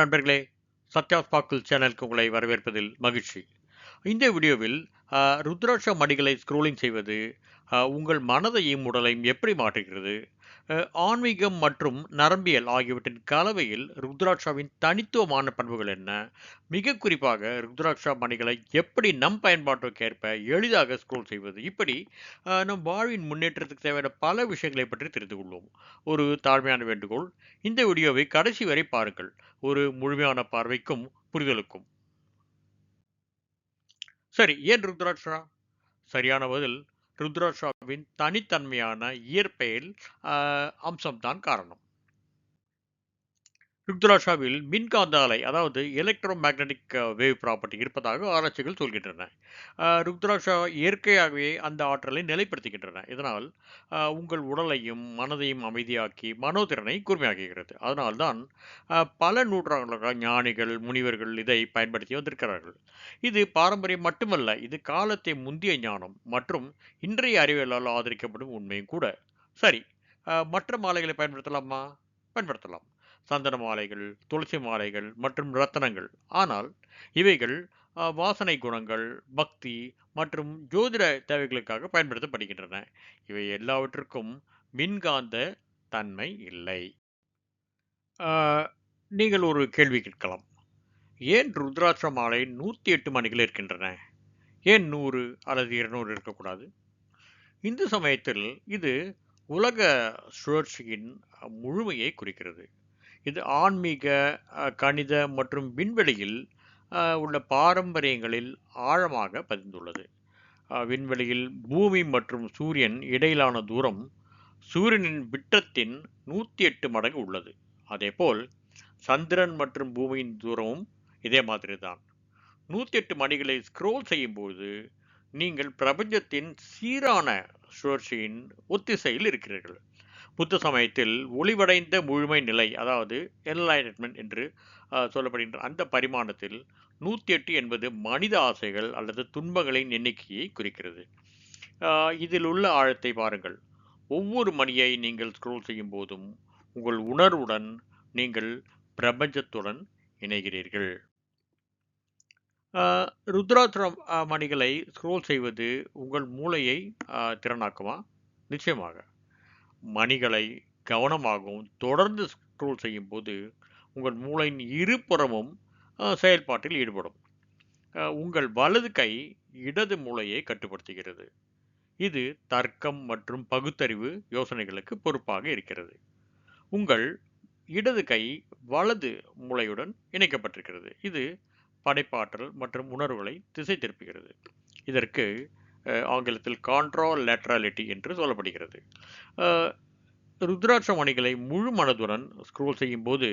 வணக்கம் நண்பர்களே சத்யா ஸ்பார்க்கிள் சேனலுக்கு உங்களை வரவேற்பதில் மகிழ்ச்சி. இந்த வீடியோவில் ருத்ராட்ச மடிகளை ஸ்க்ரோலிங் செய்வது உங்கள் மனதையும் உடலையும் எப்படி மாற்றுகிறது ஆன்மீகம் மற்றும் நரம்பியல் ஆகியவற்றின் கலவையில் ருத்ராட்சாவின் தனித்துவமான பண்புகள் என்ன? மிக குறிப்பாக ருத்ராட்சா மணிகளை எப்படி நம் பயன்பாட்டுக்கேற்ப எளிதாக ஸ்க்ரோல் செய்வது? இப்படி நம் வாழ்வின் முன்னேற்றத்துக்கு தேவையான பல விஷயங்களை பற்றி தெரிந்து கொள்வோம். ஒரு தாழ்மையான வேண்டுகோள் இந்த வீடியோவை கடைசி வரை பாருங்கள். ஒரு முழுமையான பார்வைக்கும் புரிதலுக்கும். சரி ஏன் ருத்ராட்சா? சரியான பதில் ருத்ராஷாவின் தனித்தன்மையான இயற்பியல் அம்சம்தான் காரணம். ருத்ராட்சாவில் மின்காந்த அலை அதாவது எலக்ட்ரோ மேக்னட்டிக் வேவ் ப்ராப்பர்ட்டி இருப்பதாக ஆராய்ச்சிகள் சொல்கின்றன. ஆஹ், ருத்ராட்சா இயற்கையாகவே அந்த ஆற்றலை நிலைப்படுத்துகின்றன. இதனால் உங்கள் உடலையும் மனதையும் அமைதியாக்கி மனோதிறனை கூர்மையாக்குகிறது. அதனால்தான் பல நூற்றாண்டுகளாக ஞானிகள் முனிவர்கள் இதை பயன்படுத்தி வந்திருக்கிறார்கள். இது பாரம்பரியம் மட்டுமல்ல இது காலத்தை முந்திய ஞானம் மற்றும் இன்றைய அறிவியலால் ஆதரிக்கப்படும் உண்மையும் கூட. சரி மற்ற மாலைகளை பயன்படுத்தலாமா? பயன்படுத்தலாம். சந்தன மாலைகள் துளசி மாலைகள் மற்றும் ரத்தனங்கள். ஆனால் இவைகள் வாசனை குணங்கள் பக்தி மற்றும் ஜோதிட தேவைகளுக்காக பயன்படுத்தப்படுகின்றன. இவை எல்லாவற்றுக்கும் மின்காந்த தன்மை இல்லை. நீங்கள் ஒரு கேள்வி கேட்கலாம். ஏன் ருத்ராட்ச மாலை நூற்றி எட்டு மணிகள் இருக்கின்றன? ஏன் நூறு அல்லது இருநூறு இருக்கக்கூடாது? இந்து சமயத்தில் இது உலக சுழற்சியின் முழுமையை குறிக்கிறது. இது ஆன்மீக கணித மற்றும் விண்வெளியில் உள்ள பாரம்பரியங்களில் ஆழமாக பதிந்துள்ளது. விண்வெளியில் பூமி மற்றும் சூரியன் இடையிலான தூரம் சூரியனின் விட்டத்தின் நூற்றி எட்டு மடங்கு உள்ளது. அதேபோல் சந்திரன் மற்றும் பூமியின் தூரமும் இதே மாதிரி தான் நூற்றி எட்டு மணிகளை ஸ்க்ரோல் செய்யும்போது நீங்கள் பிரபஞ்சத்தின் சீரான சுழற்சியின் ஒத்திசையில் இருக்கிறீர்கள். புத்த சமயத்தில் ஒளிவடைந்த முழுமை நிலை அதாவது என்லைட்மெண்ட் என்று சொல்லப்படுகின்ற அந்த பரிமாணத்தில் நூற்றி எட்டு என்பது மனித ஆசைகள் அல்லது துன்பங்களின் எண்ணிக்கையை குறிக்கிறது. இதில் உள்ள ஆழத்தை பாருங்கள். ஒவ்வொரு மணியை நீங்கள் ஸ்க்ரோல் செய்யும் போதும் உங்கள் உணர்வுடன் நீங்கள் பிரபஞ்சத்துடன் இணைகிறீர்கள். அஹ், மணிகளை ஸ்க்ரோல் செய்வது உங்கள் மூளையை திறனாக்குமா? நிச்சயமாக. மணிகளை கவனமாகவும் தொடர்ந்து ஸ்க்ரோல் செய்யும் போது உங்கள் மூளையின் இருபுறமும் செயல்பாட்டில் ஈடுபடும். உங்கள் வலது கை இடது மூளையை கட்டுப்படுத்துகிறது. இது தர்க்கம் மற்றும் பகுத்தறிவு யோசனைகளுக்கு பொறுப்பாக இருக்கிறது. உங்கள் இடது கை வலது மூளையுடன் இணைக்கப்பட்டிருக்கிறது. இது படைப்பாற்றல் மற்றும் உணர்வுகளை திசை திருப்புகிறது. இதற்கு ஆங்கிலத்தில் கான்ட்ரால் லேட்ராலிட்டி என்று சொல்லப்படுகிறது. ருத்ராட்ச மணிகளை முழு மனதுடன் ஸ்க்ரோல் செய்யும் போது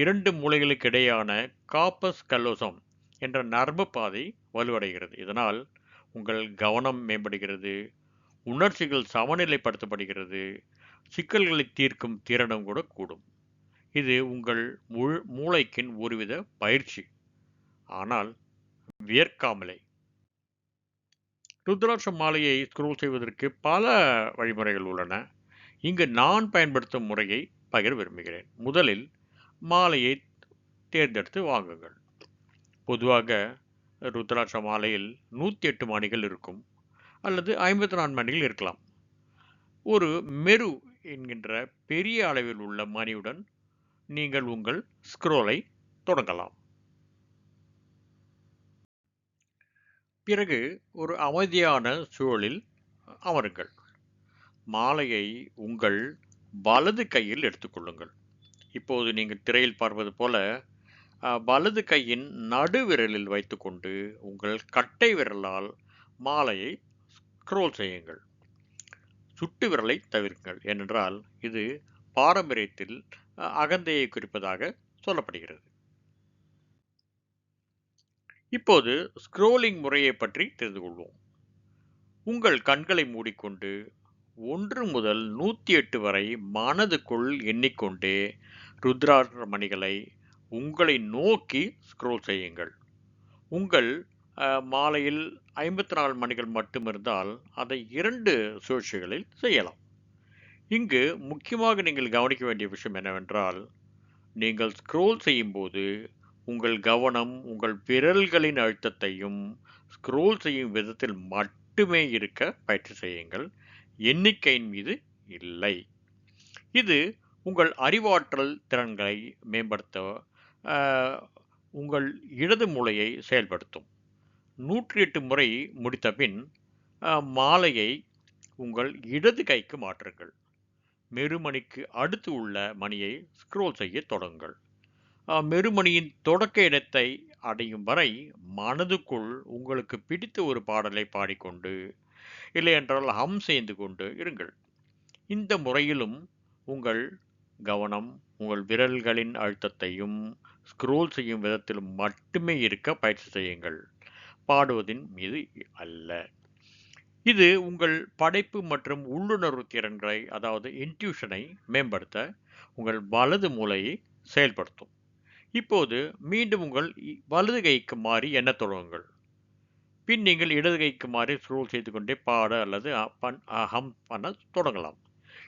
இரண்டு மூளைகளுக்கு இடையான காப்பஸ் கல்லோசம் என்ற நரம்பு பாதை வலுவடைகிறது. இதனால் உங்கள் கவனம் மேம்படுகிறது உணர்ச்சிகள் சமநிலைப்படுத்தப்படுகிறது சிக்கல்களை தீர்க்கும் திறனும் கூட கூடும். இது உங்கள் முழு மூளைக்கின் ஒருவித பயிற்சி. ஆனால் வியர்க்காமலே. ருத்ராட்ச மாலையை ஸ்க்ரோல் செய்வதற்கு பல வழிமுறைகள் உள்ளன. இங்கு நான் பயன்படுத்தும் முறையை பகிர விரும்புகிறேன். முதலில் மாலையை தேர்ந்தெடுத்து வாங்குங்கள். பொதுவாக ருத்ராட்ச மாலையில் நூற்றி எட்டு மணிகள் இருக்கும் அல்லது ஐம்பத்தி நான்கு மணிகள் இருக்கலாம். ஒரு மெரு என்கின்ற பெரிய அளவில் உள்ள மணியுடன் நீங்கள் உங்கள் ஸ்க்ரோலை தொடங்கலாம். பிறகு ஒரு அமைதியான சூழலில் அமருங்கள். மாலையை உங்கள் வலது கையில் எடுத்துக்கொள்ளுங்கள் இப்போது நீங்கள் திரையில் பார்ப்பது போல வலது கையின் நடுவிரலில் வைத்துக்கொண்டு உங்கள் கட்டை விரலால் மாலையை ஸ்க்ரோல் செய்யுங்கள். சுட்டு விரலை தவிர்க்குங்கள் ஏனென்றால் இது பாரம்பரியத்தில் அகந்தையை குறிப்பதாக சொல்லப்படுகிறது. இப்போது ஸ்க்ரோலிங் முறையை பற்றி தெரிந்து கொள்வோம். உங்கள் கண்களை மூடிக்கொண்டு ஒன்று முதல் நூற்றி எட்டு வரை மனதுக்குள் எண்ணிக்கொண்டே ருத்ராட்ச மணிகளை உங்களை நோக்கி ஸ்க்ரோல் செய்யுங்கள். உங்கள் மாலையில் ஐம்பத்தி நாலு மணிகள் மட்டும் இருந்தால் அதை இரண்டு சுழற்சிகளில் செய்யலாம். இங்கு முக்கியமாக நீங்கள் கவனிக்க வேண்டிய விஷயம் என்னவென்றால் நீங்கள் ஸ்க்ரோல் செய்யும்போது உங்கள் கவனம் உங்கள் விரல்களின் அழுத்தத்தையும் ஸ்க்ரோல் செய்யும் விதத்தில் மட்டுமே இருக்க பயிற்சி செய்யுங்கள். எண்ணிக்கையின் மீது இல்லை. இது உங்கள் அறிவாற்றல் திறன்களை மேம்படுத்த உங்கள் இடது மூளையை செயல்படுத்தும். நூற்றி எட்டு முறை முடித்த பின் மாலையை உங்கள் இடது கைக்கு மாற்றுங்கள். மெருமணிக்கு அடுத்து உள்ள மணியை ஸ்க்ரோல் செய்ய தொடங்குங்கள். மெருமணியின் தொடக்க இடத்தை அடையும் வரை மனதுக்குள் உங்களுக்கு பிடித்த ஒரு பாடலை பாடிக்கொண்டு இல்லையென்றால் ஹம் செய்து கொண்டு இருங்கள். இந்த முறையிலும் உங்கள் கவனம் உங்கள் விரல்களின் அழுத்தத்தையும் ஸ்க்ரோல் செய்யும் விதத்தில் மட்டுமே இருக்க பயிற்சி செய்யுங்கள். பாடுவதின் மீது அல்ல. இது உங்கள் படைப்பு மற்றும் உள்ளுணர்வு திறன்களை அதாவது இன்ட்யூஷனை மேம்படுத்த உங்கள் வலது மூளையை செயல்படுத்தும். இப்போது மீண்டும் உங்கள் இ- வலது கைக்கு மாறி எண்ண தொடங்குங்கள். பின் நீங்கள் இடது கைக்கு மாறி ஸ்க்ரோல் செய்து கொண்டே பாட அல்லது அ- பண் ஹம் பண்ண தொடங்கலாம்.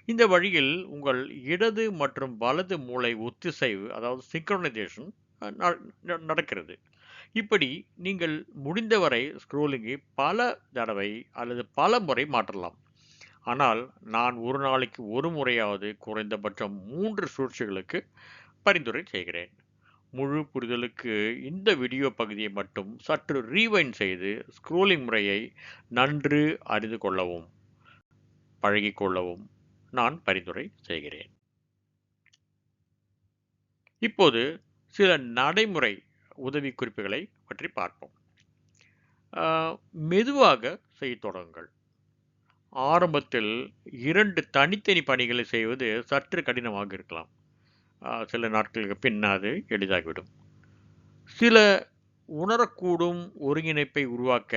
இந்த வழியில் உங்கள் இடது மற்றும் வலது மூளை ஒத்திசைவு அதாவது சிங்க்ரனைசேஷன் நடக்கிறது. இப்படி நீங்கள் முடிந்தவரை ஸ்க்ரோலிங்கை பல தடவை அல்லது பல முறை மாற்றலாம். ஆனால் நான் ஒரு நாளைக்கு ஒரு முறையாவது குறைந்தபட்சம் மூன்று சுழற்சிகளுக்கு பரிந்துரை செய்கிறேன். முழு புரிதலுக்கு இந்த வீடியோ பகுதியை மட்டும் சற்று ரீவைண்ட் செய்து ஸ்க்ரோலிங் முறையை நன்று அறிந்து கொள்ளவும் பழகிக்கொள்ளவும் நான் பரிந்துரை செய்கிறேன். இப்போது சில நடைமுறை உதவி குறிப்புகளை பற்றி பார்ப்போம். ஆஹ், மெதுவாக செய்ய தொடங்குங்கள். ஆரம்பத்தில் இரண்டு தனித்தனி பணிகளை செய்வது சற்று கடினமாக இருக்கலாம். சில நாட்களுக்கு பின் அது எளிதாகிவிடும். சில உணரக்கூடும் ஒருங்கிணைப்பை உருவாக்க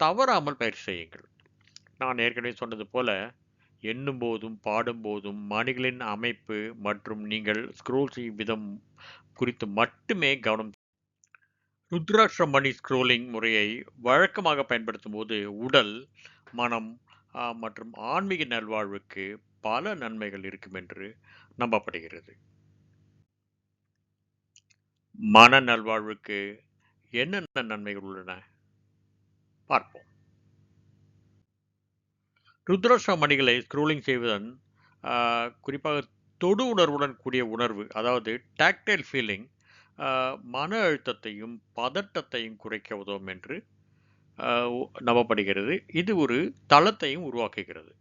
தவறாமல் பயிற்சி செய்யுங்கள். நான் ஏற்கனவே சொன்னது போல எண்ணும் போதும் மணிகளின் அமைப்பு மற்றும் நீங்கள் ஸ்க்ரோல் செய்யும் விதம் குறித்து மட்டுமே கவனம் ருத்ராட்ச மணி ஸ்க்ரோலிங் முறையை வழக்கமாக பயன்படுத்தும் போது உடல் மனம் மற்றும் ஆன்மீக நல்வாழ்வுக்கு பல நன்மைகள் இருக்கும் என்று நம்பப்படுகிறது. மன நல்வாழ்வுக்கு என்னென்ன நன்மைகள் உள்ளன? பார்ப்போம். ருத்ராட்ச மணிகளை ஸ்க்ரோலிங் செய்வதன் குறிப்பாக தொடு உணர்வுடன் கூடிய உணர்வு அதாவது டாக்டைல் ஃபீலிங் மன அழுத்தத்தையும் பதட்டத்தையும் குறைக்க உதவும் என்று நம்பப்படுகிறது. இது ஒரு தளத்தையும் உருவாக்குகிறது.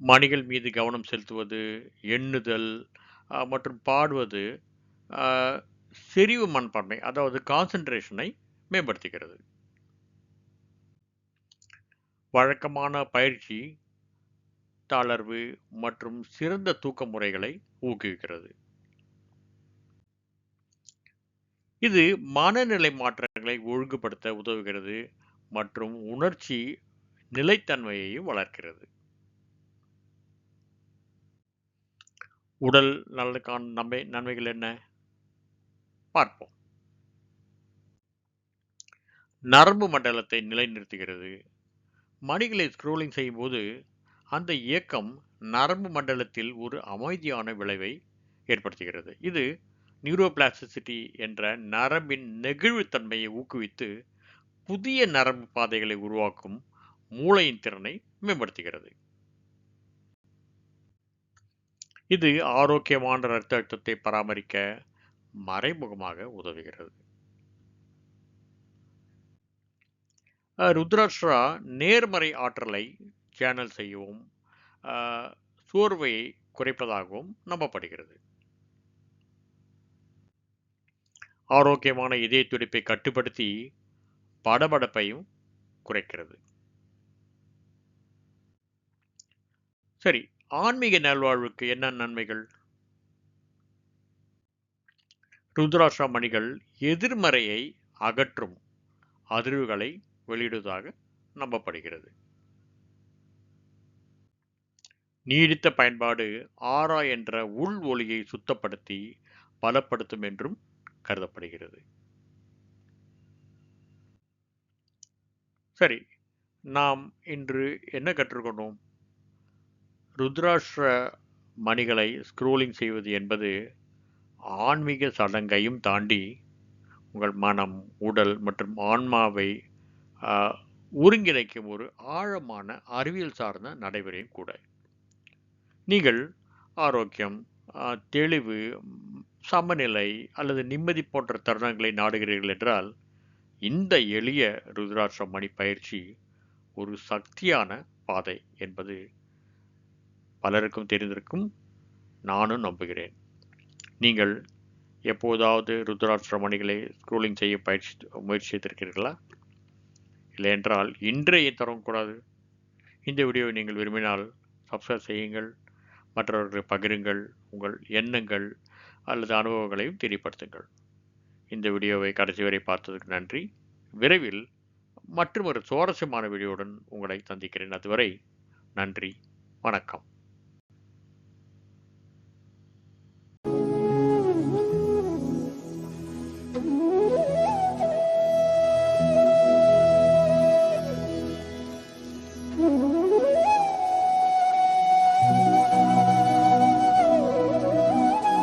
மணிகள் மீது கவனம் செலுத்துவது எண்ணுதல் மற்றும் பாடுவது செறிவு மண்பான்மை அதாவது கான்சென்ட்ரேஷனை மேம்படுத்துகிறது. வழக்கமான பயிற்சி தளர்வு மற்றும் சிறந்த தூக்க முறைகளை ஊக்குவிக்கிறது. இது மனநிலை மாற்றங்களை ஒழுங்குபடுத்த உதவுகிறது மற்றும் உணர்ச்சி நிலைத்தன்மையையும் வளர்க்கிறது. உடல் நலனுக்கான நன்மை நன்மைகள் என்ன? பார்ப்போம். நரம்பு மண்டலத்தை நிலைநிறுத்துகிறது. மணிகளை ஸ்க்ரோலிங் செய்யும்போது அந்த இயக்கம் நரம்பு மண்டலத்தில் ஒரு அமைதியான விளைவை ஏற்படுத்துகிறது. இது நியூரோபிளாஸ்டிசிட்டி என்ற நரம்பின் நெகிழ்வுத்தன்மையை ஊக்குவித்து புதிய நரம்பு பாதைகளை உருவாக்கும் மூளையின் திறனை மேம்படுத்துகிறது. இது ஆரோக்கியமான இரத்த அழுத்தத்தை பராமரிக்க மறைமுகமாக உதவுகிறது. ருத்ராட்சரா நேர்மறை ஆற்றலை சேனல் செய்யவும் சோர்வையை குறைப்பதாகவும் நம்பப்படுகிறது. ஆரோக்கியமான இதய துடிப்பை கட்டுப்படுத்தி படபடப்பையும் குறைக்கிறது. சரி ஆன்மீக நல்வாழ்வுக்கு என்ன நன்மைகள்? ருத்ராட்சா மணிகள் எதிர்மறையை அகற்றும் அதிர்வுகளை வெளியிடுவதாக நம்பப்படுகிறது. நீடித்த பயன்பாடு ஆரா என்ற உள் ஒளியை சுத்தப்படுத்தி பலப்படுத்தும் என்றும் கருதப்படுகிறது. சரி நாம் இன்று என்ன கற்றுக்கொண்டோம்? ருத்ராட்ச மணிகளை ஸ்க்ரோலிங் செய்வது என்பது ஆன்மீக சடங்கையும் தாண்டி உங்கள் மனம் உடல் மற்றும் ஆன்மாவை ஒருங்கிணைக்கும் ஒரு ஆழமான அறிவியல் சார்ந்த நடைமுறையும் கூட. நீங்கள் ஆரோக்கியம் தெளிவு சமநிலை அல்லது நிம்மதி போன்ற தருணங்களை நாடுகிறீர்கள் என்றால் இந்த எளிய ருத்ராட்ச மணி பயிற்சி ஒரு சக்தியான பாதை என்பது பலருக்கும் தெரிந்திருக்கும் நானும் நம்புகிறேன். நீங்கள் எப்போதாவது ருத்ராட்ச மணிகளை ஸ்க்ரோலிங் செய்ய பயிற்சி முயற்சி செய்திருக்கிறீர்களா? இல்லை என்றால் இன்றைய தரக்கூடாது இந்த வீடியோவை நீங்கள் விரும்பினால் சப்ஸ்கிரைப் செய்யுங்கள். மற்றவர்களுக்கு பகிருங்கள். உங்கள் எண்ணங்கள் அல்லது அனுபவங்களையும் தெரியப்படுத்துங்கள். இந்த வீடியோவை கடைசி வரை பார்த்ததுக்கு நன்றி. விரைவில் மற்றும் ஒரு சுவாரஸ்யமான வீடியோவுடன் உங்களை சந்திக்கிறேன். அதுவரை நன்றி. வணக்கம்.